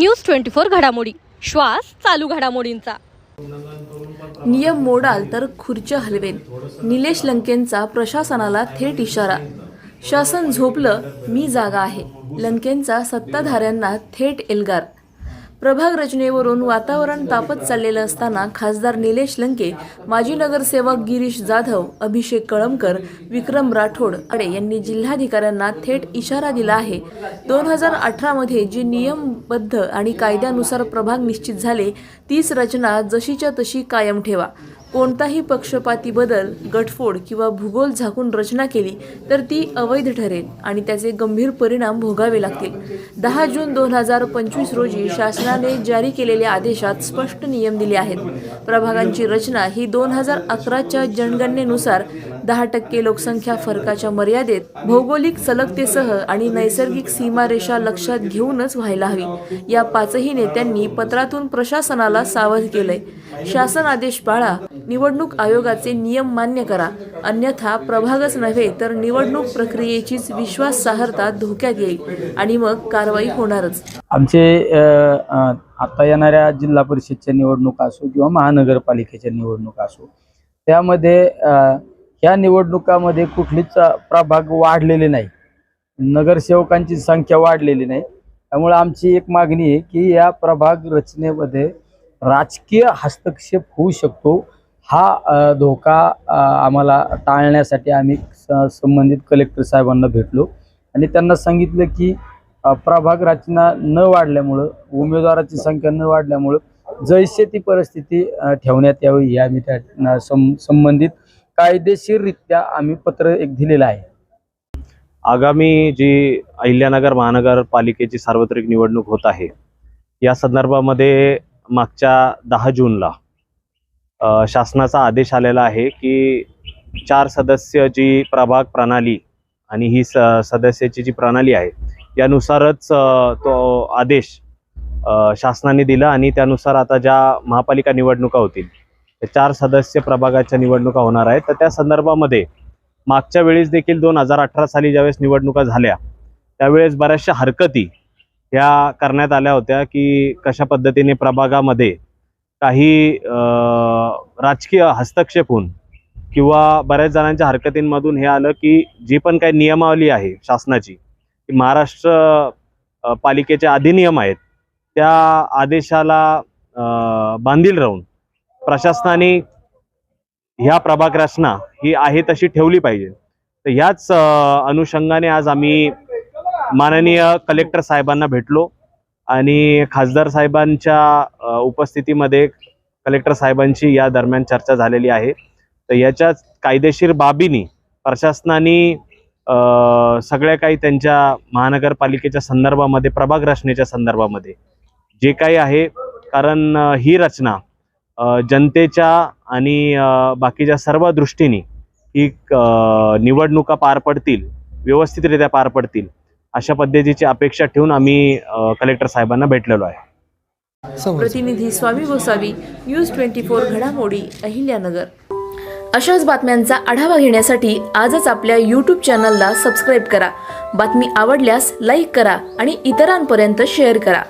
News twenty four घडामोडी. श्वास चालू घडामोडींचा. नियम मोडाल तर खुर्च्या हलवेन. निलेश लंकेंचा प्रशासनाला थेट इशारा. शासन झोपलं मी जागा आहे. लंकेंचा सत्ताधाऱ्यांना थेट एल्गार. प्रभाग रचनेवरून वातावरण तापत चाललेलं असताना खासदार निलेश लंके माजी नगरसेवक गिरीश जाधव अभिषेक कळमकर विक्रम राठोड अडे यांनी जिल्हाधिकाऱ्यांना थेट इशारा दिला आहे. दोन हजार अठरामध्ये जी नियमबद्ध आणि कायद्यानुसार प्रभाग निश्चित झाले तीच रचना जशीच्या तशी कायम ठेवा. कोणताही पक्षपाती बदल गटफोड किंवा भूगोल झाकून रचना केली तर ती अवैध ठरेल आणि त्याचे गंभीर परिणाम भोगावे लागतील. दहा जून दोन हजार पंचवीस रोजी शासनाने जारी केलेल्या आदेशात स्पष्ट नियम दिले आहेत. प्रभागांची रचना ही दोन हजार अकराच्या जनगणनेनुसार दहा टक्के लोकसंख्या फरकाच्या मर्यादेत भौगोलिक सलगतेसह आणि नैसर्गिक सीमारेषा लक्षात घेऊनच व्हायला हवी. या पाचही नेत्यांनी पत्रातून प्रशासनाला सावध केलंय. शासन आदेश पाळा निवडणूक आयोगाचे नियम मान्य करा. अन्यथा प्रभागच नव्हे तर निवडणूक प्रक्रियेचीच विश्वासार्हता धोक्यात येईल आणि मग कारवाई होणारच. आमचे आता येणाऱ्या जिल्हा परिषदच्या निवडणुका असो किंवा महानगरपालिकेच्या निवडणुका असो त्यामध्ये ह्या निवडणुकामध्ये कुठलीच प्रभाग वाढलेले नाही. नगरसेवकांची संख्या वाढलेली नाही. त्यामुळे आमची एक मागणी आहे की या प्रभाग रचनेमध्ये राजकीय हस्तक्षेप होऊ शकतो. हा धोका आम्हाला टाळण्यासाठी आम्ही स- संबंधित कलेक्टर साहेबांना भेटलो. आणि त्यांना सांगितलं की प्रभाग रचना न वाढल्यामुळं उमेदवाराची संख्या न वाढल्यामुळं जैसे ती परिस्थिती ठेवण्यात यावी या आम्ही त्या सं संबंधित कायदेशीररित्या आम्ही पत्र एक दिलेलं आहे. आगामी जी अहिल्यानगर महानगरपालिकेची सार्वत्रिक निवडणूक होत आहे या संदर्भामध्ये मागच्या दहा जूनला शासनाचा आदेश आलेला आहे की चार सदस्य जी प्रभाग प्रणाली आणि ही स सदस्याची जी प्रणाली आहे यानुसारच तो आदेश शासनाने दिला आणि त्यानुसार आता ज्या महापालिका निवडणुका होतील चार सदस्य प्रभागाच्या निवडणुका होणार आहेत. तर त्या संदर्भामध्ये मागच्या वेळेस देखील दोन हजार अठरा साली ज्यावेळेस निवडणुका झाल्या त्यावेळेस बऱ्याचशा हरकती ह्या करण्यात आल्या होत्या की कशा पद्धतीने प्रभागामध्ये काही राजकीय हस्तक्षेप होऊन किंवा बऱ्याच जणांच्या हरकतींमधून हे आलं की जी पण काही नियमावली आहे शासनाची की महाराष्ट्र पालिकेचे अधिनियम आहेत त्या आदेशाला बांधील राहून प्रशासनाने ह्या प्रभाग रचना ही आहे तशी ठेवली पाहिजे. तर ह्याच अनुषंगाने आज आम्ही माननीय कलेक्टर साहेबांना भेटलो आणि खासदार साहेबांच्या उपस्थितीमध्ये कलेक्टर साहेबांची या दरम्यान चर्चा झालेली आहे. तर याच्या कायदेशीर बाबीनी प्रशासनाने सगळ्या काही त्यांच्या महानगरपालिकेच्या संदर्भामध्ये प्रभाग रचनेच्या संदर्भामध्ये जे काही आहे कारण ही रचना जनतेच्या आणि बाकीच्या सर्व दृष्टीने ही निवडणुका पार पडतील व्यवस्थितरित्या पार पडतील अशा पद्धतीची अपेक्षा ठेवून आम्ही कलेक्टर साहेबांना भेटलेलो आहे. प्रतिनिधी Swami Gosavi news twenty four घडामोडी अहिल्यानगर. अशाच बातम्यांचा आढावा घेण्यासाठी आजच आपल्या यूट्यूब चॅनलला सबस्क्राईब करा. बातमी आवडल्यास लाईक करा आणि इतरांपर्यंत शेअर करा.